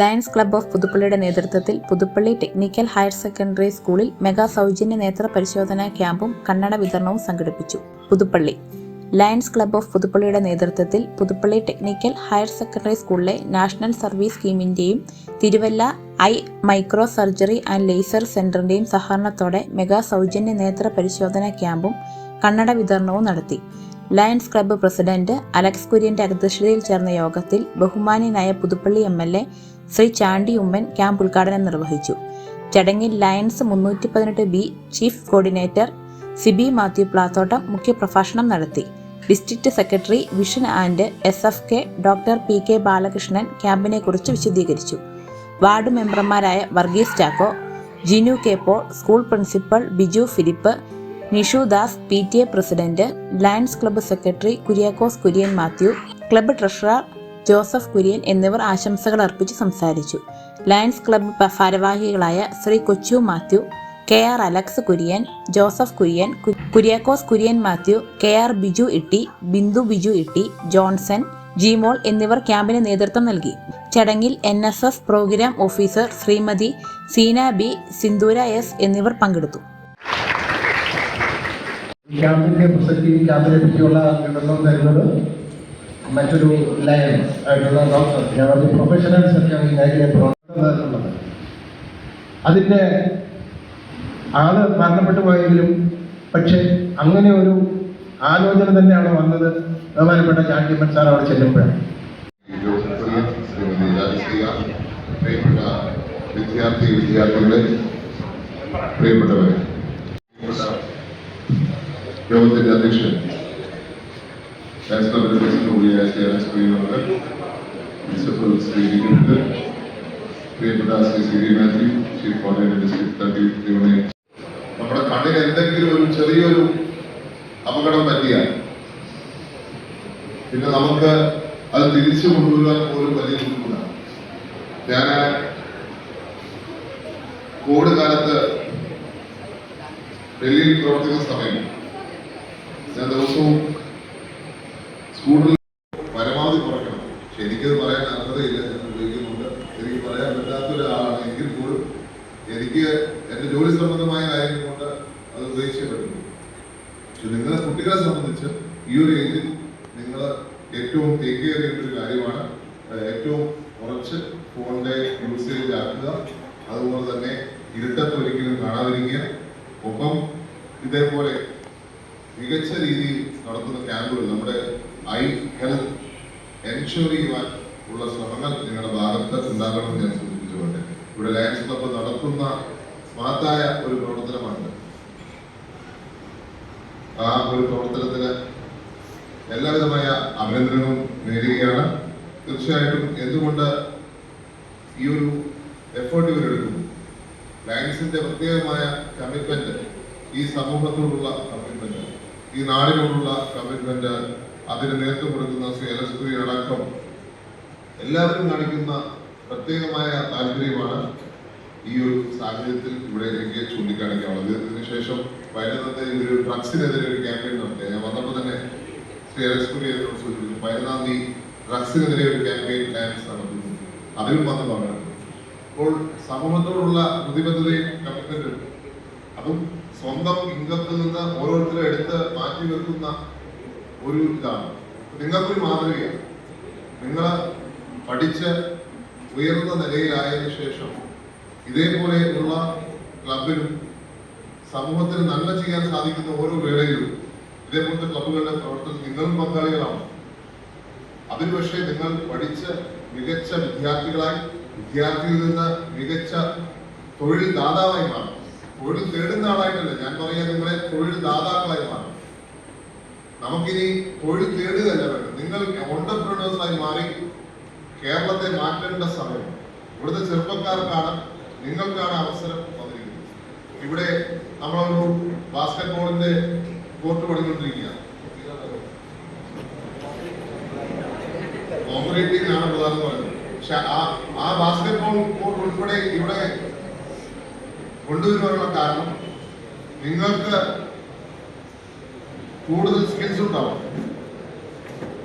Lions club of പുതുപ്പള്ളിയുടെ നേതൃത്വത്തിൽ Puthuppally technical higher secondary സ്കൂളിൽ മെഗാ സൗജന്യ നേത്ര പരിശോധനാ ക്യാമ്പും കണ്ണട വിതരണവും സംഘടിപ്പിച്ചു. പുതുപ്പള്ളി. ലയൺസ് ക്ലബ്ബ് ഓഫ് പുതുപ്പള്ളിയുടെ നേതൃത്വത്തിൽ പുതുപ്പള്ളി ടെക്നിക്കൽ ഹയർ സെക്കൻഡറി സ്കൂളിലെ national service സ്കീമിന്റെയും Thiruvalla eye micro surgery and laser സെന്ററിന്റെയും സഹകരണത്തോടെ മെഗാ സൗജന്യ നേത്ര പരിശോധനാ ക്യാമ്പും കണ്ണട വിതരണവും നടത്തി. ലയൺസ് ക്ലബ്ബ് പ്രസിഡന്റ് അലക്സ് കുര്യന്റെ അധ്യക്ഷതയിൽ ചേർന്ന യോഗത്തിൽ ബഹുമാന്യനായ Puthuppally M L A Shri Chandy Oommen camp ഉദ്ഘാടനം നിർവഹിച്ചു. ചടങ്ങിൽ ലയൺസ് മുന്നൂറ്റി പതിനെട്ട് B chief coordinator Sibi Mathew Plathottam മുഖ്യപ്രഭാഷണം നടത്തി. District secretary vision and S F K doctor P K Balakrishnan ക്യാമ്പിനെ കുറിച്ച് വിശദീകരിച്ചു. വാർഡ് മെമ്പർമാരായ Varghese Chacko Jinu K Paul school principal Biju Philip Nishu Das P T A president Lions club secretary Kuriakose Kurian Mathew club treasurer Joseph Kurian എന്നിവർ ആശംസകൾ അർപ്പിച്ച് സംസാരിച്ചു. Lions club ഭാരവാഹികളായ Shri Kochu Mathew K R Alex Kurian Joseph Kurian Kuriakose Kurian Mathew K R Biju Itty Bindu Biju Itty Johnson Jimol എന്നിവർ ക്യാമ്പിന് നേതൃത്വം നൽകി. ചടങ്ങിൽ N S S programme officer Shrimati Seena B Sindhura S എന്നിവർ പങ്കെടുത്തു. ക്യാമ്പിന്റെ പ്രസക്തി ക്യാമ്പിനെ പറ്റിയുള്ള വിവരണം തരുന്നത് മറ്റൊരു ലയൻ ആയിട്ടുള്ള ഡോക്ടർ ഞാൻ പറഞ്ഞ പ്രൊഫഷണൽസ് ഒക്കെ ഈ മേഖലയിൽ പ്രവർത്തനമായിട്ടുള്ളത് അതിന്റെ ആൾ മരണപ്പെട്ടു പോയെങ്കിലും പക്ഷെ അങ്ങനെ ഒരു ആലോചന തന്നെയാണ് വന്നത്. ബഹുമാനപ്പെട്ട ചാണ്ടിയമ്മൻ സാർ അവിടെ ചെല്ലുമ്പോഴാണ്. യോഗത്തിന്റെ അധ്യക്ഷൻ പ്രസിഡന്റ് കൂടിയായ ശ്രീ അലക്സ് പ്രിയനവർ പ്രിൻസിപ്പൽ ശ്രീ വിനീത് പ്രിയപ്പെട്ട Shri C D Mathew chief coordinator district thirty union നമ്മുടെ കണ്ണിന് എന്തെങ്കിലും ഒരു ചെറിയൊരു അപകടം പറ്റിയാൽ പിന്നെ നമുക്ക് അത് തിരിച്ചു കൊണ്ടുവരാൻ പോലും വലിയ ബുദ്ധിമുട്ടാണ്. ഞാൻ കോവിഡ് കാലത്ത് ഡൽഹിയിൽ പ്രവർത്തിക്കുന്ന സമയം ഞാൻ ദിവസവും സ്കൂളിൽ പരമാവധി കുറയ്ക്കണം പക്ഷെ എനിക്കത് പറയാൻ അർഹതയില്ല ഞാൻ ഉപയോഗിക്കുന്നുണ്ട് എനിക്ക് പറയാൻ പറ്റാത്ത ഒരാളാണ് എങ്കിൽ പോലും എനിക്ക് എന്റെ ജോലി സംബന്ധമായ കാര്യങ്ങൾ കൊണ്ട് അത് ഉപയോഗിച്ചേ പക്ഷെ നിങ്ങളെ കുട്ടികളെ സംബന്ധിച്ച് ഈ ഒരു ഏജിൽ നിങ്ങൾ ഏറ്റവും ടേക്ക് കെയർ ഒരു കാര്യമാണ് ഏറ്റവും കുറച്ച് ഫോണിന്റെ യൂസേജ് ആക്കുക അതുപോലെ തന്നെ ഇരുട്ടത്ത് ഒരിക്കലും കാണാതിരിക്കുക. ഒപ്പം ഇതേപോലെ മികച്ച രീതിയിൽ നടത്തുന്ന ക്യാമ്പുകൾ നമ്മുടെ ഐ ഹെൽത്ത് എൻഷുർ ചെയ്യുവാൻ ഉള്ള ശ്രമങ്ങൾ നിങ്ങളുടെ ഭാഗത്ത് ഉണ്ടാകണമെന്ന് ഞാൻ ഇവിടെ ലയൺസ് ക്ലബ്ബ് നടത്തുന്ന മഹത്തായ ഒരു പ്രവർത്തനമാണ്. ആ ഒരു പ്രവർത്തനത്തിന് എല്ലാവിധമായ അഭിനന്ദനവും നേരുകയാണ്. തീർച്ചയായിട്ടും എന്തുകൊണ്ട് ഈ ഒരു എഫേർട്ട് ഇവരെടുക്കുന്നു ലയൻസിന്റെ പ്രത്യേകമായ കമ്മിറ്റ്മെന്റ് ഈ സമൂഹത്തോടുള്ള കമ്മിറ്റ്മെന്റ് ഈ നാടിനോടുള്ള കമ്മിറ്റ്മെന്റ് അതിന് നേതൃത്വം കൊടുക്കുന്ന ശ്രീ എലസ്കുരി അടക്കം എല്ലാവരും കാണിക്കുന്ന പ്രത്യേകമായ താല്പര്യമാണ് ഈ ഒരു സാഹചര്യത്തിൽ ഇവിടെ എനിക്ക് ചൂണ്ടിക്കാണിക്കാനുള്ളത്. ഇതിനുശേഷം വയനാട്ടിൽ ഒരു ഡ്രഗ്സിനെതിരെ ഒരു ക്യാമ്പയിൻ നടത്തിയ ഞാൻ വന്നപ്പോൾ തന്നെ ശ്രീ എലസ്കുരി എന്നോട് സൂചിപ്പിച്ചു പതിനാം തീയതി ഡ്രഗ്സിനെതിരെ ഒരു ക്യാമ്പയിൻ ഡാൻസ് നടത്തുന്നു അതിലും വന്ന് പറഞ്ഞു അപ്പോൾ സമൂഹത്തോടുള്ള പ്രതിബദ്ധതയും കമ്മിറ്റ്മെന്റും അതും സ്വന്തം ഇൻകത്തിൽ നിന്ന് ഓരോരുത്തരും എടുത്ത് മാറ്റി വെക്കുന്ന ഒരു ഇതാണ്. നിങ്ങൾക്കൊരു മാതൃകയാണ്. നിങ്ങൾ പഠിച്ച് ഉയർന്ന നിലയിലായതിനു ശേഷം ഇതേപോലെയുള്ള ക്ലബിനും സമൂഹത്തിന് നന്മ ചെയ്യാൻ സാധിക്കുന്ന ഓരോ വേളയിലും ഇതേപോലത്തെ ക്ലബുകളുടെ പ്രവർത്തനം നിങ്ങളും പങ്കാളികളാണ്. അതിന് പക്ഷേ നിങ്ങൾ പഠിച്ച മികച്ച വിദ്യാർത്ഥികളായി വിദ്യാർത്ഥിയിൽ നിന്ന് മികച്ച തൊഴിൽ ദാതാവായി മാറും. തൊഴിൽ തേടുന്ന ആളായിട്ടല്ല ഞാൻ പറയാൻ നിങ്ങളെ തൊഴിൽ ദാതാക്കളായി മാറും. നമുക്കിനി തൊഴിൽ തേടുകയല്ല വേണ്ടത്. നിങ്ങൾ ഓണ്ടർപ്രണേഴ്സായി മാറി കേരളത്തെ മാറ്റേണ്ട സമയം. ഇവിടുത്തെ ചെറുപ്പക്കാർക്കാണ് നിങ്ങൾക്കാണ് അവസരം വന്നിരിക്കുന്നത്. ഇവിടെ നമ്മളൊരു ബാസ്കറ്റ് ബോളിന്റെ കോർട്ട് പണിതുകൊണ്ടിരിക്കുകയാണ് കോമ്പറേറ്റീവ് ആണ് പ്രധാനം പറയുന്നത്. പക്ഷെ ആ ആ ബാസ്കറ്റ് ബോൾ കോർട്ട് ഉൾപ്പെടെ ഇവിടെ കൊണ്ടുവരുവാനുള്ള കാരണം നിങ്ങൾക്ക് കൂടുതൽ സ്കിൽസ് ഉണ്ടാവും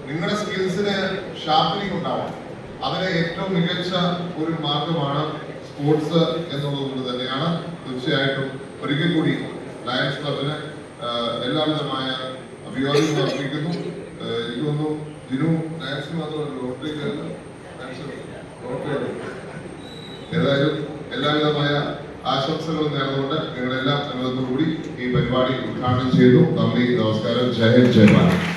നിങ്ങളുടെ സ്കിൽസിന് ഷാർപ്പനിങ് ഉണ്ടാവും അതിന് ഏറ്റവും മികച്ച ഒരു മാർഗമാണ് സ്പോർട്സ് എന്നുള്ളത് കൊണ്ട് തന്നെയാണ് തീർച്ചയായിട്ടും ഒരിക്കൽ കൂടി ലയൺസ് ക്ലബിന് എല്ലാവിധമായ അഭിവാദ്യം അർപ്പിക്കുന്നു. എനിക്ക് ജിനു ലയൺസ് മാത്രമല്ല റോട്ടറി ഏതായാലും എല്ലാവിധമായ ആശംസകളും നേർന്നുകൊണ്ട് നിങ്ങളെല്ലാം അനുഭവത്തോടുകൂടി ഈ പരിപാടി ഉദ്ഘാടനം ചെയ്തു. നന്ദി നമസ്കാരം. ജയ ജയ ഭാരത്.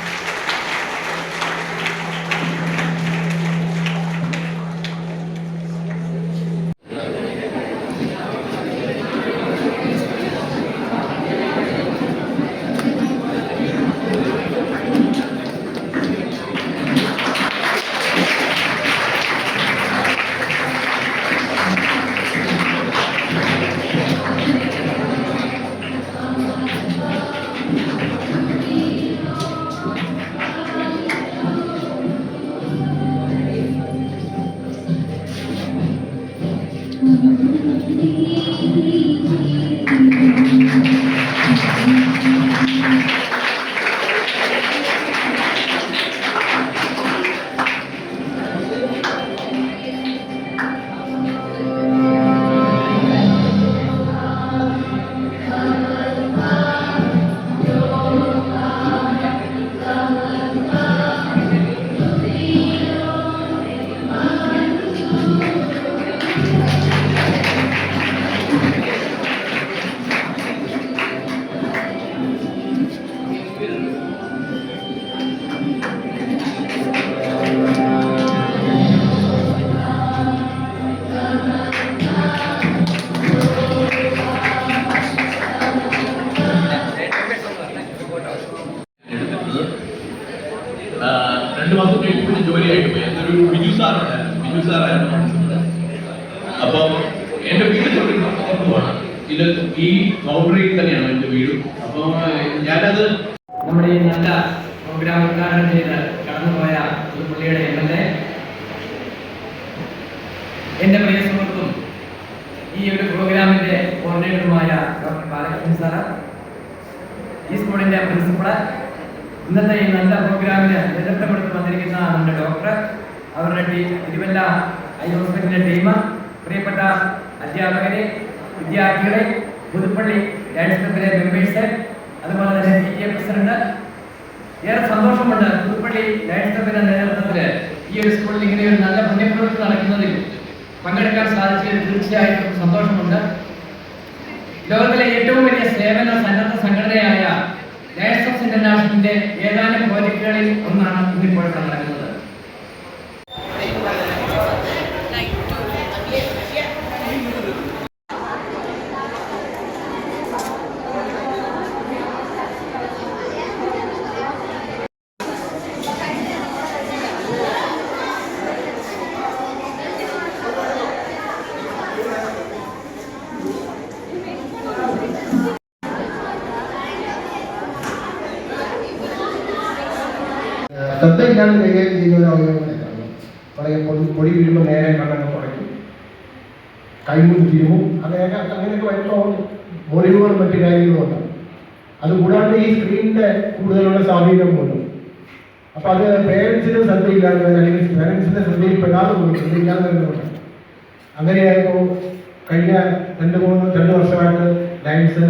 എന്റെ വീട് ഇത് ഈ ബൗണ്ടറിയിൽ തന്നെയാണ് എന്റെ വീടും. അപ്പൊ ഞാനത് നമ്മുടെ നല്ല പ്രോഗ്രാം ഉദ്ഘാടനം ചെയ്ത് കടന്നുപോയ ഒരു പുള്ളിയുടെ എം എൽ എ എന്റെ പ്രിയ സുഹൃത്തും ഈ ഒരു പ്രോഗ്രാമിന്റെ കോർഡിനേറ്ററുമായ ഡോക്ടർ ബാലകൃഷ്ണൻ സാറ് ഈ സ്കൂളിന്റെ പ്രിൻസിപ്പൾ ഇന്നത്തെ ഈ നല്ല പ്രോഗ്രാമിന് നേതൃത്വം വന്നിരിക്കുന്ന നമ്മുടെ ഡോക്ടർ അവരുടെ ടീം തിരുവല്ല ഐ ഹോസ്പിറ്റലിന്റെ ടീം പ്രിയപ്പെട്ട അധ്യാപകരെ വിദ്യാർത്ഥികളെ പുതുപ്പള്ളി ലയൺസ് ക്ലബിലെ മെമ്പേഴ്സ് അതുപോലെ തന്നെ പി കെ പ്രസിഡന്റ്. ഏറെ സന്തോഷമുണ്ട് പുതുപ്പള്ളി ലയൺസ് ക്ലബിന്റെ നേതൃത്വത്തിൽ ഈ ഒരു സ്കൂളിൽ ഇങ്ങനെ ഒരു നല്ല പുണ്യപ്രവൃത്തി നടക്കുന്നതിൽ പങ്കെടുക്കാൻ സാധിച്ചതിൽ തീർച്ചയായിട്ടും സന്തോഷമുണ്ട്. ലോകത്തിലെ ഏറ്റവും വലിയ സേവന സന്നദ്ധ സംഘടനയായ ലയൺസ് ഓഫ് ഇന്റർനാഷണലിന്റെ ഏതാനും പ്രോജക്റ്റുകളിൽ ഒന്നാണ് ഇന്നിപ്പോൾ ഇവിടെ നടക്കുന്നത് ഇല്ലാണ്ട് കൈകാര്യം ചെയ്യുന്ന ഒരു അവയവങ്ങളാണ് വളരെ പൊടി പൊടി വീഴുമ്പോൾ നേരെ കണ്ണങ്ങ് തുടയ്ക്കും. കൈമുൻ തിരുമും. അങ്ങനെയൊക്കെ അങ്ങനെയൊക്കെ വരുമ്പോൾ മുറിവുകളും മറ്റു കാര്യങ്ങളും അതുകൂടാണ്ട് ഈ സ്ക്രീനിന്റെ കൂടുതലുള്ള സ്വാധീനം കൊണ്ടും. അപ്പൊ അത് പേരൻസിന് ശ്രദ്ധയില്ലാതെ അല്ലെങ്കിൽ പേരൻസിന്റെ ശ്രദ്ധയിൽപ്പെടാതെ പോയി ശ്രദ്ധയില്ലാതെ വരുന്നുണ്ട്. അങ്ങനെയായപ്പോൾ കഴിഞ്ഞ രണ്ട് മൂന്ന് രണ്ട് വർഷമായിട്ട് ലൈൻസ്